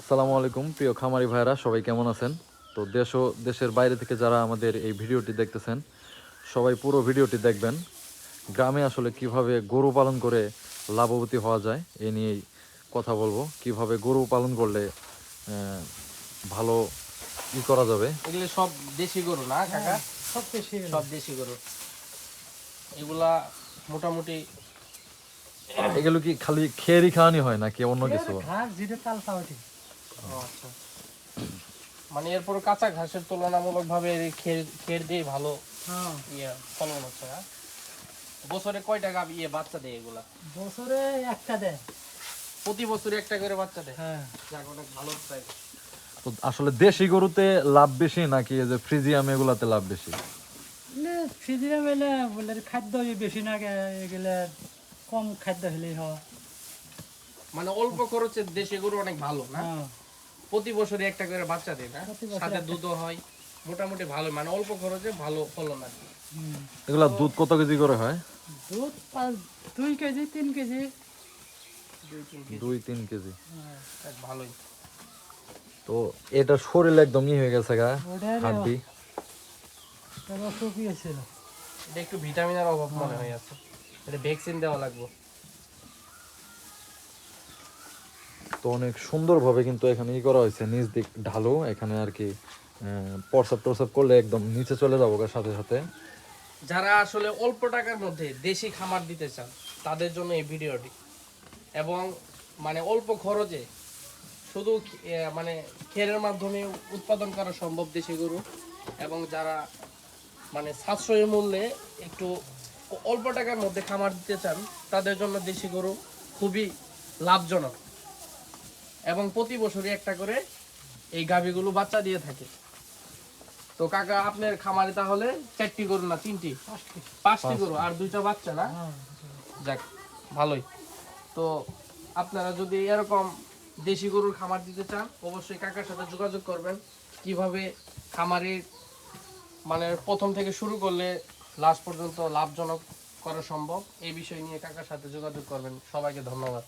আসসালামু আলাইকুম প্রিয় খামারি ভাইরা সবাই কেমন আছেন? তো দেশ ও দেশের বাইরে থেকে যারা আমাদের এই ভিডিওটি দেখতেছেন সবাই পুরো ভিডিওটি দেখবেন। গ্রামে আসলে কীভাবে গরু পালন করে লাভবতী হওয়া যায় এ নিয়েই কথা বলব। কীভাবে গরু পালন করলে ভালো ই করা যাবে? এগুলো সব দেশি গরু না কাকা? সব বেশি সব দেশি গরু। এগুলা মোটামুটি এগুলো কি খালি খেয়েরই খাওয়ানি হয় নাকি অন্য কিছু? যেটা আচ্ছা। মানে এরপর কাঁচা ঘাসের তুলনামূলক ভাবে খের খের দিয়ে ভালো হ্যাঁ। ইয়ে ফলন হচ্ছে না বছরে কয় টাকা ইয়ে বাচ্চা দেয় এগুলা? বছরে একটা দেয়। প্রতি বছরে একটা করে বাচ্চা দেয়? হ্যাঁ। যাক অনেক ভালো তাই তো আসলে দেশি গরুতে লাভ বেশি নাকি এই যে ফ্রিজিয়াম এগুলাতে লাভ বেশি? ফ্রিজে বেলে বলে খাদ্য বেশি না গে- এগুলা কম খাদ্য হলেই হয়। মানে অল্প খরচে দেশি গরু অনেক ভালো না? হ্যাঁ। প্রতি বছরে একটা করে বাচ্চা দেয় না? সাথে দুধও হয় মোটামুটি ভালো মানে অল্প খরচে ভালো ফলন আর কি। এগুলা দুধ কত কেজি করে হয়? দুধ পাঁচ দুই কেজি তিন কেজি। দুই তিন কেজি। হ্যাঁ। ভালোই। তো এটা শরীর একদম ই হয়ে গেছে গা হাড্ডি। এটা একটু ভিটামিনের অভাব মনে হয় আছে। এটা ভ্যাকসিন দেওয়া লাগবে। তো অনেক সুন্দরভাবে কিন্তু এখানে ই করা হয়েছে, নিচ দিক ঢালু, এখানে আর কি পরসাপ টরসাপ করলে একদম নিচে চলে যাব সাথে সাথে। যারা আসলে অল্প টাকার মধ্যে দেশি খামার দিতে চান, তাদের জন্য এই ভিডিওটি। এবং মানে অল্প খরচে শুধু মানে খেরের মাধ্যমে উৎপাদন করা সম্ভব দেশি গরু। এবং যারা মানে সাশ্রয়ী মূল্যে একটু অল্প টাকার মধ্যে খামার দিতে চান, তাদের জন্য দেশি গরু খুবই লাভজনক। এবং প্রতি বছরই একটা করে এই গাভীগুলো বাচ্চা দিয়ে থাকে। তো কাকা আপনার খামারে তাহলে চারটি গরু না তিনটি? পাঁচটি। গরু আর দুইটা বাচ্চা না? হ্যাঁ যাক ভালোই। তো আপনারা যদি এরকম দেশি গরুর খামার দিতে চান অবশ্যই কাকার সাথে যোগাযোগ করবেন। কীভাবে খামারের মানে প্রথম থেকে শুরু করলে লাস্ট পর্যন্ত লাভজনক করা সম্ভব এই বিষয় নিয়ে কাকার সাথে যোগাযোগ করবেন। সবাইকে ধন্যবাদ।